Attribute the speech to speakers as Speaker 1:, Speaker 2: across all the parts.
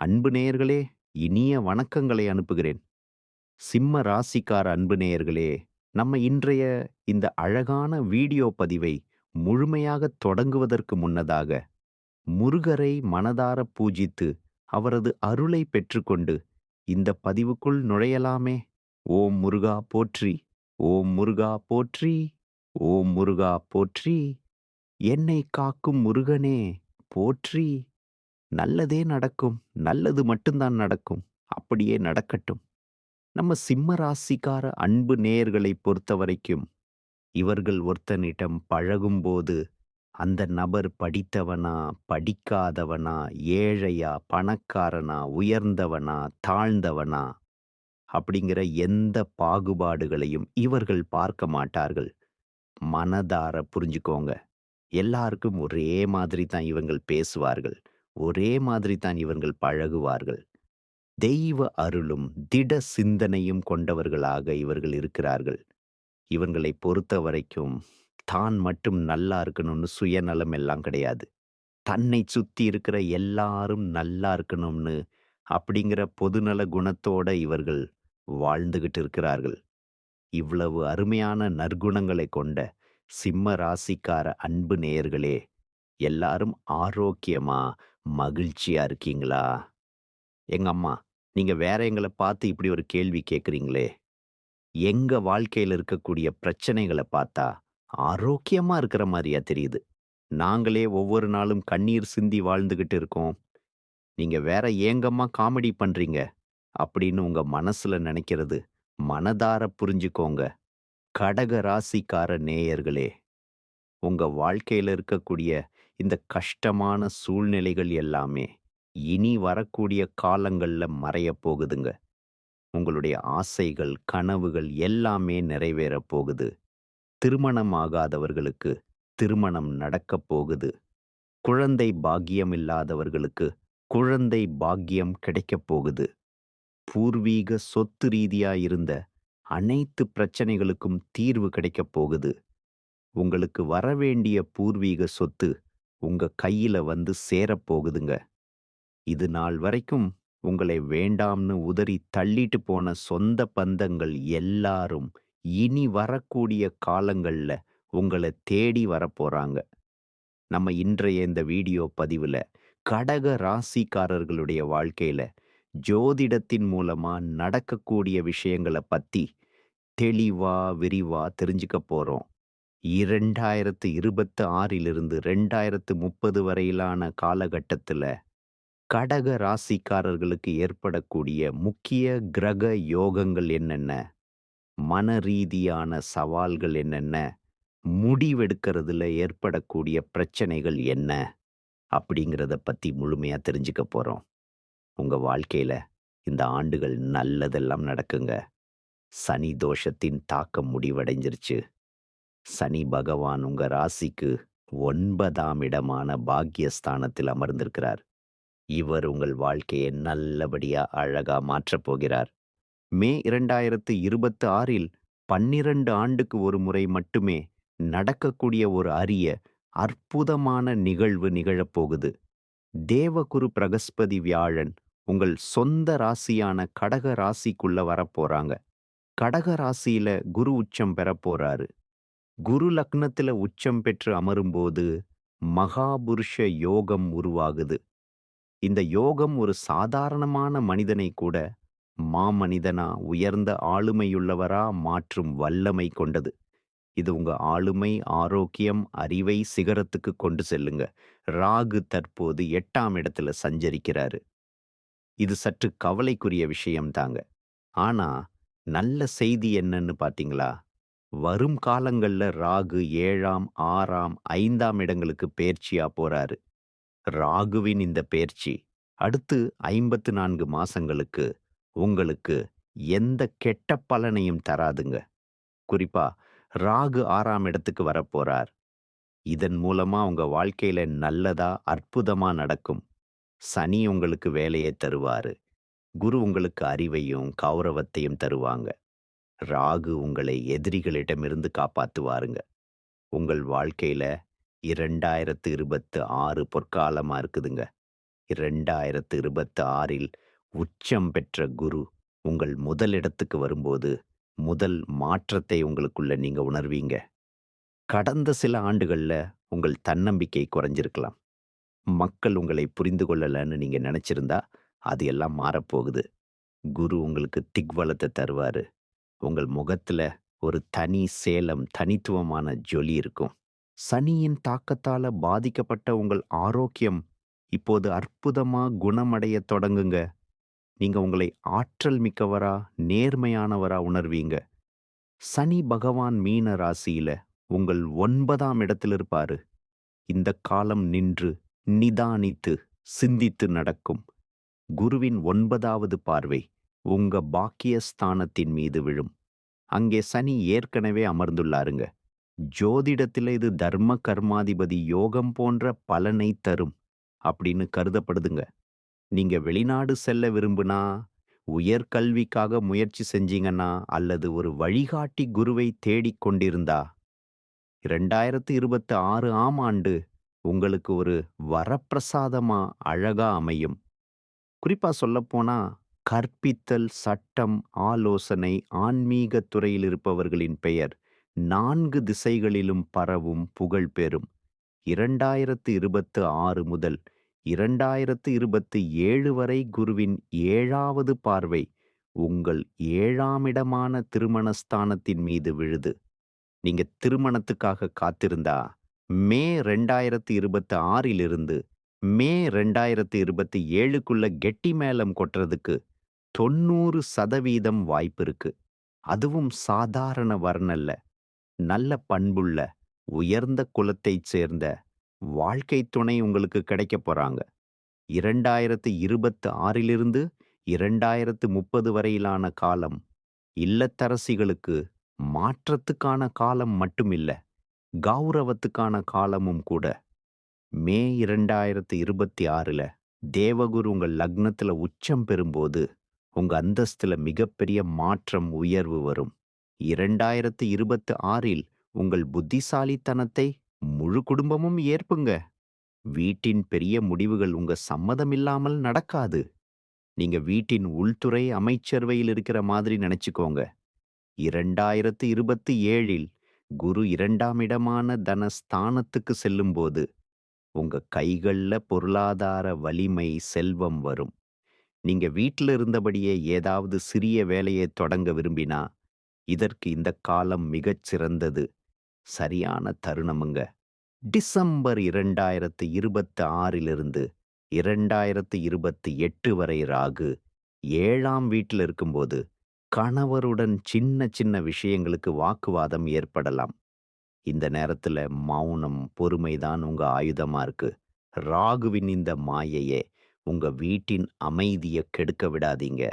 Speaker 1: அன்பு நேயர்களே, இனிய வணக்கங்களை அனுப்புகிறேன். சிம்ம ராசிக்கார அன்பு நேயர்களே, நம்ம இன்றைய இந்த அழகான வீடியோ பதிவை முழுமையாகத் தொடங்குவதற்கு முன்னதாக, முருகரை மனதார பூஜித்து, அவரது அருளை பெற்றுக்கொண்டு, இந்த பதிவுக்குள் நுழையலாமே! ஓம் முருகா போற்றி! ஓம் முருகா போற்றி! ஓம் முருகா போற்றி! என்னைக் காக்கும் முருகனே போற்றி! நல்லதே நடக்கும். நல்லது மட்டும்தான் நடக்கும். அப்படியே நடக்கட்டும். நம்ம சிம்ம ராசிக்கார அன்பு நேயர்களைப் பொறுத்தவரைக்கும், இவர்கள் ஒருத்தனிடம் பழகும்போது, அந்த நபர் படித்தவனா, படிக்காதவனா, ஏழையா, பணக்காரனா, உயர்ந்தவனா, தாழ்ந்தவனா, அப்படிங்கிற எந்த பாகுபாடுகளையும் இவர்கள் பார்க்க மாட்டார்கள். மனதார புரிஞ்சுக்கோங்க. எல்லாருக்கும் ஒரே மாதிரி தான் இவங்கள் பேசுவார்கள். ஒரே மாதிரி தான் இவர்கள் பழகுவார்கள். தெய்வ அருளும், திட சிந்தனையும் கொண்டவர்களாக இவர்கள் இருக்கிறார்கள். இவர்களைப் பொறுத்த வரைக்கும் தான் மட்டும் நல்லா இருக்கணும்னு சுயநலம் எல்லாம் கிடையாது. தன்னைச் சுத்தி இருக்கிற எல்லாரும் நல்லா இருக்கணும்னு, அப்படிங்கிற பொதுநல குணத்தோட இவர்கள் வாழ்ந்துகிட்டு இருக்கிறார்கள். இவ்வளவு அருமையான நற்குணங்களைக் கொண்ட சிம்ம ராசிக்கார அன்பு நேயர்களே, எல்லாரும் ஆரோக்கியமா, மகிழ்ச்சியா இருக்கீங்களா? எங்க அம்மா, நீங்க வேற எங்கள பார்த்து இப்படி ஒரு கேள்வி கேட்குறீங்களே எங்க வாழ்க்கையில இருக்கக்கூடிய பிரச்சனைகள பார்த்தா, ஆரோக்கியமா இருக்கிற மாதிரியா தெரியுது. நாங்களே ஒவ்வொரு நாளும் கண்ணீர் சிந்தி வாழ்ந்துகிட்டு இருக்கோம். நீங்க வேற ஏங்கம்மா காமெடி பண்றீங்க? அப்படின்னு உங்க மனசுல நினைக்கிறது, மனதார புரிஞ்சுக்கோங்க. கடக ராசிக்கார நேயர்களே! உங்க வாழ்க்கையில இருக்கக்கூடிய இந்த கஷ்டமான சூழ்நிலைகள் எல்லாமே, இனி வரக்கூடிய காலங்கள்ல மறையப் போகுதுங்க. உங்களுடைய ஆசைகள், கனவுகள் எல்லாமே நிறைவேறப் போகுது. திருமணம் ஆகாதவர்களுக்கு திருமணம் நடக்கப் போகுது. குழந்தை பாக்கியம் இல்லாதவர்களுக்கு குழந்தை பாக்கியம் கிடைக்கப் போகுது. பூர்வீக சொத்து ரீதியா இருந்த அனைத்து பிரச்சனைகளுக்கும் தீர்வு கிடைக்கப் போகுது. உங்களுக்கு வரவேண்டிய பூர்வீக சொத்து உங்க கையில வந்து சேரப் போகுதுங்க. இது நாள் வரைக்கும் உங்களை வேண்டாம்னு உதறி தள்ளிட்டு போன சொந்த பந்தங்கள் எல்லாரும் இனி வரக்கூடிய காலங்கள்ல உங்கள தேடி வரப்போகிறாங்க நம்ம இன்றைய இந்த வீடியோ பதிவுல கடக ராசிக்காரர்களுடைய வாழ்க்கையில் ஜோதிடத்தின் மூலமா நடக்கக்கூடிய விஷயங்கள பத்தி தெளிவா, விரிவா தெரிஞ்சுக்க இரண்டாயிரத்து இருபத்து ஆறிலிருந்து ரெண்டாயிரத்து முப்பது வரையிலான காலகட்டத்துல கடக ராசிக்காரர்களுக்கு ஏற்படக்கூடிய முக்கிய கிரக யோகங்கள் என்னென்ன? மன ரீதியான சவால்கள் என்னென்ன? முடிவெடுக்கிறதுல ஏற்படக்கூடிய பிரச்சனைகள் என்ன? அப்படிங்கிறத பத்தி முழுமையா தெரிஞ்சுக்க போறோம். உங்க வாழ்க்கையில் இந்த ஆண்டுகள் நல்லதெல்லாம் நடக்குங்க. சனி தோஷத்தின் தாக்கம் முடிவடைஞ்சிருச்சு. சனி பகவான் உங்க ராசிக்கு ஒன்பதாம் இடமான பாக்யஸ்தானத்தில் அமர்ந்திருக்கிறார். இவர் உங்கள் வாழ்க்கையை நல்லபடியா, அழகா மாற்றப் போகிறார். மே 2026ல் 12 ஆண்டுக்கு ஒரு முறை மட்டுமே நடக்கக்கூடிய ஒரு அரிய, அற்புதமான நிகழ்வு நிகழப்போகுது. தேவகுரு பிரகஸ்பதி வியாழன் உங்கள் சொந்த ராசியான கடக ராசிக்குள்ள வரப்போறாங்க. கடக ராசியில குரு உச்சம் பெறப் போறாரு. குரு லக்னத்துல உச்சம் பெற்று அமரும்போது மகாபுருஷ யோகம் உருவாகுது. இந்த யோகம் ஒரு சாதாரணமான மனிதனை கூட மாமனிதனா, உயர்ந்த ஆளுமையுள்ளவரா மாற்றும் வல்லமை கொண்டது. இது உங்க ஆளுமை, ஆரோக்கியம், அறிவை சிகரத்துக்கு கொண்டு செல்லுங்க. ராகு தற்போது எட்டாம் இடத்துல சஞ்சரிக்கிறாரு. இது சற்று கவலைக்குரிய விஷயம் தாங்க. ஆனா, நல்ல செய்தி என்னன்னு பார்த்தீங்களா? வரும் காலங்கள்ல ராகு 7ஆம், 6ஆம், 5ஆம் இடங்களுக்கு பெயர்ச்சியா போறாரு. ராகுவின் இந்த பெயர்ச்சி அடுத்து 54 மாசங்களுக்கு உங்களுக்கு எந்த கெட்ட பலனையும் தராதுங்க. குறிப்பா ராகு 6ஆம் இடத்துக்கு வரப்போறார். இதன் மூலமா உங்க வாழ்க்கையில நல்லதா, அற்புதமா நடக்கும். சனி உங்களுக்கு வேலையை தருவாரு. குரு உங்களுக்கு அறிவையும், கௌரவத்தையும் தருவாங்க. ராகு உங்களை எதிரிகளிடமிருந்து காப்பாத்துவாருங்க. உங்கள் வாழ்க்கையில 2026 பொற்காலமா இருக்குதுங்க. 2026இல் உச்சம் பெற்ற குரு உங்கள் முதல் இடத்துக்கு வரும்போது, முதல் மாற்றத்தை உங்களுக்குள்ள நீங்க உணர்வீங்க. கடந்த சில ஆண்டுகள்ல உங்கள் தன்னம்பிக்கை குறைஞ்சிருக்கலாம். மக்கள் உங்களை புரிந்து கொள்ளலைன்னு நீங்க நினச்சிருந்தா அது எல்லாம் மாறப்போகுது. குரு உங்களுக்கு திக்வலத்தை தருவாரு. உங்கள் முகத்துல ஒரு தனி சேலம், தனித்துவமான ஜொலி இருக்கும். சனியின் தாக்கத்தால பாதிக்கப்பட்ட உங்கள் ஆரோக்கியம் இப்போது அற்புதமா குணமடையத் தொடங்குங்க. நீங்க உங்களை ஆற்றல் மிக்கவரா, நேர்மையானவரா உணர்வீங்க. சனி பகவான் மீன ராசியில உங்கள் ஒன்பதாம் இடத்தில் இருப்பாரு. இந்தக் காலம் நின்று, நிதானித்து, சிந்தித்து நடக்கும். குருவின் ஒன்பதாவது பார்வை உங்க பாக்கியஸ்தானத்தின் மீது விழும். அங்கே சனி ஏற்கனவே அமர்ந்துள்ளாருங்க. ஜோதிடத்தில் இது தர்ம கர்மாதிபதி யோகம் போன்ற பலனைத் தரும் அப்படின்னு கருதப்படுதுங்க. நீங்க வெளிநாடு செல்ல விரும்புனா, உயர்கல்விக்காக முயற்சி செஞ்சீங்கன்னா, அல்லது ஒரு வழிகாட்டி குருவை தேடிக் கொண்டிருந்தா, 2026 ஆம் ஆண்டு உங்களுக்கு ஒரு வரப்பிரசாதமா அழகா அமையும். குறிப்பா சொல்லப்போனா, கற்பித்தல், சட்டம், ஆலோசனை, ஆன்மீகத் துறையில் இருப்பவர்களின் பெயர் நான்கு திசைகளிலும் பரவும், புகழ் பெறும். 2026 முதல் 2027 வரை குருவின் ஏழாவது பார்வை உங்கள் ஏழாம் இடமான திருமணஸ்தானத்தின் மீது விழுது. நீங்க திருமணத்துக்காக காத்திருந்தா, மே 2026லிருந்து மே 2027க்குள்ள கெட்டி மேளம் கொட்டுறதுக்கு தொண்ணூறு சதவீதம் வாய்ப்பிருக்கு அதுவும் சாதாரண வர்ணல்ல நல்ல பண்புள்ள, உயர்ந்த குலத்தைச் சேர்ந்த வாழ்க்கை துணை உங்களுக்கு கிடைக்கப் போறாங்க. 2026லிருந்து 2030 வரையிலான காலம், இல்லத்தரசிகளுக்கு மாற்றத்துக்கான காலம் மட்டுமில்ல, கௌரவத்துக்கான காலமும் கூட. மே 2026ல தேவகுரு உங்கள் லக்னத்துல உச்சம் பெறும்போது, உங்க அந்தஸ்துல மிகப்பெரிய மாற்றம், உயர்வு வரும். 2026இல் உங்கள் புத்திசாலித்தனத்தை முழு குடும்பமும் ஏற்புங்க. வீட்டின் பெரிய முடிவுகள் உங்க சம்மதமில்லாமல் நடக்காது. நீங்க வீட்டின் உள்துறை அமைச்சர்வையில் இருக்கிற மாதிரி நினைச்சுக்கோங்க இரண்டாயிரத்து இருபத்தி ஏழில் குரு இரண்டாம் இடமான தனஸ்தானத்துக்கு செல்லும்போது, உங்க கைகள்ல பொருளாதார வலிமை, செல்வம் வரும். நீங்க வீட்டில் இருந்தபடியே ஏதாவது சிறிய வேலையைத் தொடங்க விரும்பினா, இதற்கு இந்தக் காலம் மிகச் சிறந்தது. சரியான தருணமுங்க. டிசம்பர் 2026லிருந்து 2028 வரை ராகு ஏழாம் வீட்டில் இருக்கும்போது, கணவருடன் சின்ன சின்ன விஷயங்களுக்கு வாக்குவாதம் ஏற்படலாம். இந்த நேரத்துல மௌனம், பொறுமை தான் உங்க ஆயுதமா இருக்கு. ராகுவின் இந்த மாயையே உங்க வீட்டின் அமைதியை கெடுக்க விடாதீங்க.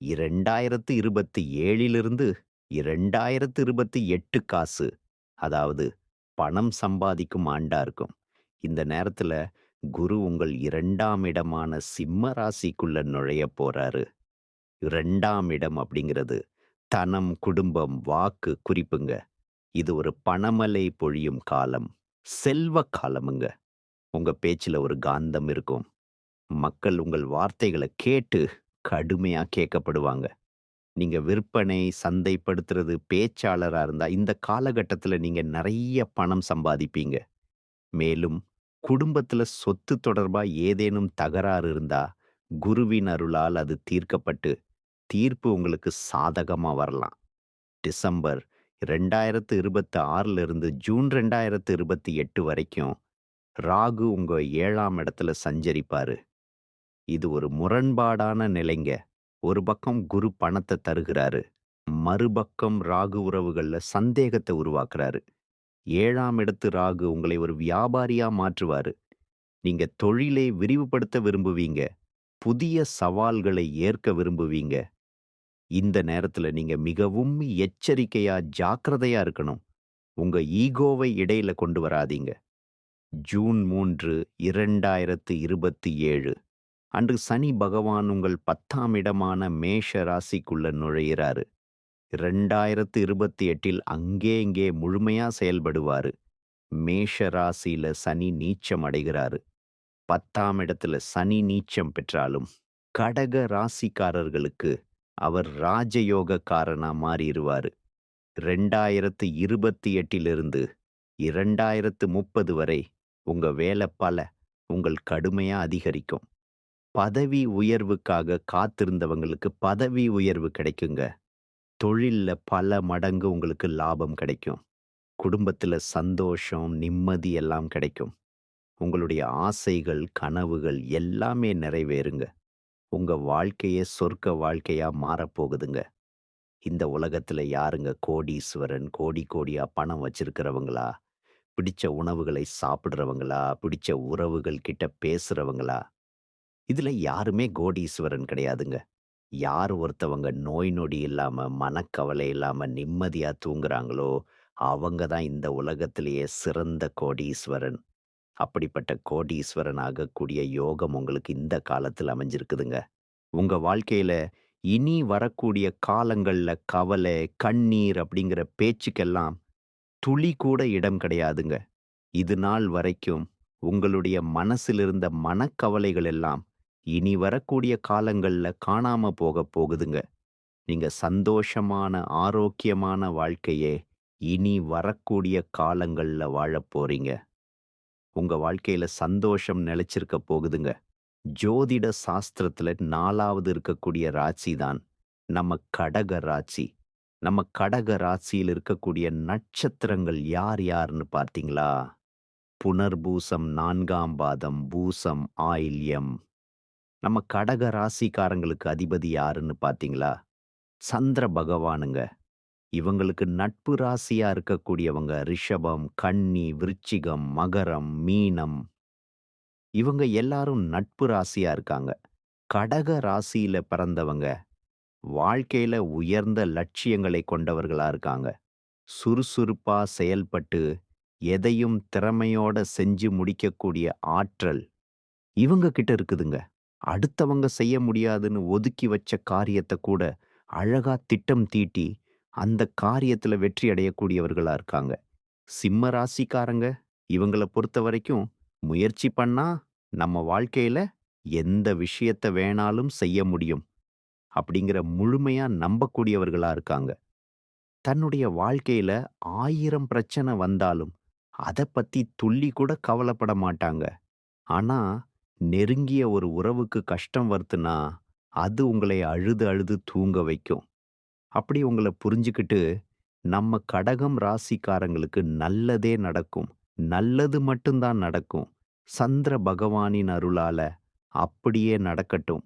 Speaker 1: 2027லிருந்து 2028 காசு, அதாவது பணம் சம்பாதிக்கும் ஆண்டா இருக்கும். இந்த நேரத்துல குரு உங்கள் இரண்டாம் இடமான சிம்ம ராசிக்குள்ள நுழையப் போறாரு. இரண்டாம் இடம் அப்படிங்கிறது தனம், குடும்பம், வாக்கு குறிப்புங்க. இது ஒரு பணமலை பொழியும் காலம். செல்வ காலமுங்க. உங்க பேச்சுல ஒரு காந்தம் இருக்கும். மக்கள் உங்கள் வார்த்தைகள கேட்டு கடுமையா கேட்கப்படுவாங்க. நீங்க விற்பனை, சந்தைப்படுத்துறது, பேச்சாளரா இருந்தா, இந்த காலகட்டத்துல நீங்க நிறைய பணம் சம்பாதிப்பீங்க. மேலும் குடும்பத்துல சொத்து தொடர்பா ஏதேனும் தகராறு இருந்தா, குருவின் அருளால் அது தீர்க்கப்பட்டு, தீர்ப்பு உங்களுக்கு சாதகமா வரலாம். டிசம்பர் 2026லிருந்து ஜூன் 2028 வரைக்கும் ராகு உங்க ஏழாம் இடத்துல சஞ்சரிப்பாரு. இது ஒரு முரண்பாடான நிலைங்க. ஒரு பக்கம் குரு பணத்தை தருகிறாரு. மறுபக்கம் ராகு உறவுகள்ல சந்தேகத்தை உருவாக்குறாரு. ஏழாம் இடத்து ராகு உங்களை ஒரு வியாபாரியா மாற்றுவாரு. நீங்க தொழிலை விரிவுபடுத்த விரும்புவீங்க. புதிய சவால்களை ஏற்க விரும்புவீங்க. இந்த நேரத்துல நீங்க மிகவும் எச்சரிக்கையா, ஜாக்கிரதையா இருக்கணும். உங்க ஈகோவை இடையில கொண்டு வராதீங்க. ஜூன் 3, 2027 அன்று சனி பகவான் உங்கள் 10ஆம் இடமான மேஷ ராசிக்குள்ள நுழையிறாரு. 2028இல் அங்கே இங்கே முழுமையா செயல்படுவாரு. மேஷ ராசியில சனி நீச்சம் அடைகிறாரு. 10ஆம் இடத்துல சனி நீச்சம் பெற்றாலும், கடக ராசிக்காரர்களுக்கு அவர் ராஜயோகக்காரனா மாறிருவாரு. 2028லிருந்து 2030 வரை உங்க வேலை பல உங்கள் கடுமையா அதிகரிக்கும். பதவி உயர்வுக்காக காத்திருந்தவங்களுக்கு பதவி உயர்வு கிடைக்குங்க. தொழில்ல பல மடங்கு உங்களுக்கு லாபம் கிடைக்கும். குடும்பத்துல சந்தோஷம், நிம்மதி எல்லாம் கிடைக்கும். உங்களுடைய ஆசைகள், கனவுகள் எல்லாமே நிறைவேறுங்க. உங்க வாழ்க்கையே சொர்க்க வாழ்க்கையா மாறப்போகுதுங்க. இந்த உலகத்துல யாருங்க கோடீஸ்வரன், கோடி கோடியா பணம் வச்சிருக்கிறவங்களா? பிடிச்ச உணவுகளை சாப்பிடுறவங்களா? பிடிச்ச உறவுகள் கிட்ட பேசுறவங்களா? இதுல யாருமே கோடீஸ்வரன் கிடையாதுங்க. யார் ஒருத்தவங்க நோய் நொடி இல்லாம, மனக்கவலை இல்லாம நிம்மதியா தூங்குறாங்களோ, அவங்க தான் இந்த உலகத்திலேயே சிறந்த கோடீஸ்வரன். அப்படிப்பட்ட கோடீஸ்வரன் ஆகக்கூடிய யோகம் உங்களுக்கு இந்த காலத்துல அமைஞ்சிருக்குதுங்க. உங்க வாழ்க்கையில இனி வரக்கூடிய காலங்கள்ல கவலை, கண்ணீர் அப்படிங்கிற பேச்சுக்கெல்லாம் துளி கூட இடம் கிடையாதுங்க. இது நாள் வரைக்கும் உங்களுடைய மனசிலிருந்த மனக்கவலைகள் எல்லாம் இனி வரக்கூடிய காலங்கள்ல காணாம போகப் போகுதுங்க. நீங்க சந்தோஷமான, ஆரோக்கியமான வாழ்க்கையே இனி வரக்கூடிய காலங்கள்ல வாழப் போறீங்க. உங்க வாழ்க்கையில சந்தோஷம் நிலைச்சிருக்க போகுதுங்க. ஜோதிட சாஸ்திரத்துல நாலாவது இருக்கக்கூடிய ராசி தான் நம்ம கடக ராசி. நம்ம கடக ராசியில் இருக்கக்கூடிய நட்சத்திரங்கள் யார் யார்ன்னு பார்த்தீங்களா? புனர்பூசம் நான்காம் பாதம், பூசம், ஆயில்யம். நம்ம கடக ராசிக்காரங்களுக்கு அதிபதி யாருன்னு பார்த்தீங்களா? சந்திர பகவானுங்க. இவங்களுக்கு நட்பு ராசியா இருக்கக்கூடியவங்க ரிஷபம், கன்னி, விருச்சிகம், மகரம், மீனம். இவங்க எல்லாரும் நட்பு ராசியா இருக்காங்க. கடக ராசியில பிறந்தவங்க வாழ்க்கையில உயர்ந்த லட்சியங்களை கொண்டவர்களா இருக்காங்க. சுறுசுறுப்பா செயல்பட்டு எதையும் திறமையோட செஞ்சு முடிக்கக்கூடிய ஆற்றல் இவங்க கிட்ட இருக்குதுங்க. அடுத்தவங்க செய்ய முடியாதுன்னு ஒதுக்கி வச்ச காரியத்தை கூட அழகா திட்டம் தீட்டி அந்த காரியத்துல வெற்றி அடையக்கூடியவர்களா இருக்காங்க. சிம்ம ராசிக்காரங்க இவங்கள பொறுத்தவரைக்கும் முயற்சி பண்ணா நம்ம வாழ்க்கையில எந்த விஷயத்த வேணாலும் செய்ய முடியும். அப்படிங்கிற முழுமையா நம்பக்கூடியவர்களா இருக்காங்க. தன்னுடைய வாழ்க்கையில ஆயிரம் பிரச்சனை வந்தாலும் அத பத்தி துள்ளி கூட கவலைப்பட மாட்டாங்க. ஆனா, நெருங்கிய ஒரு உறவுக்கு கஷ்டம் வருதுன்னா, அது உங்களை அழுது அழுது தூங்க வைக்கும். அப்படி உங்கள புரிஞ்சுக்கிட்டு, நம்ம கடகம் ராசிக்காரங்களுக்கு நல்லதே நடக்கும். நல்லது மட்டும் தான் நடக்கும். சந்திர பகவானின் அருளால அப்படியே நடக்கட்டும்.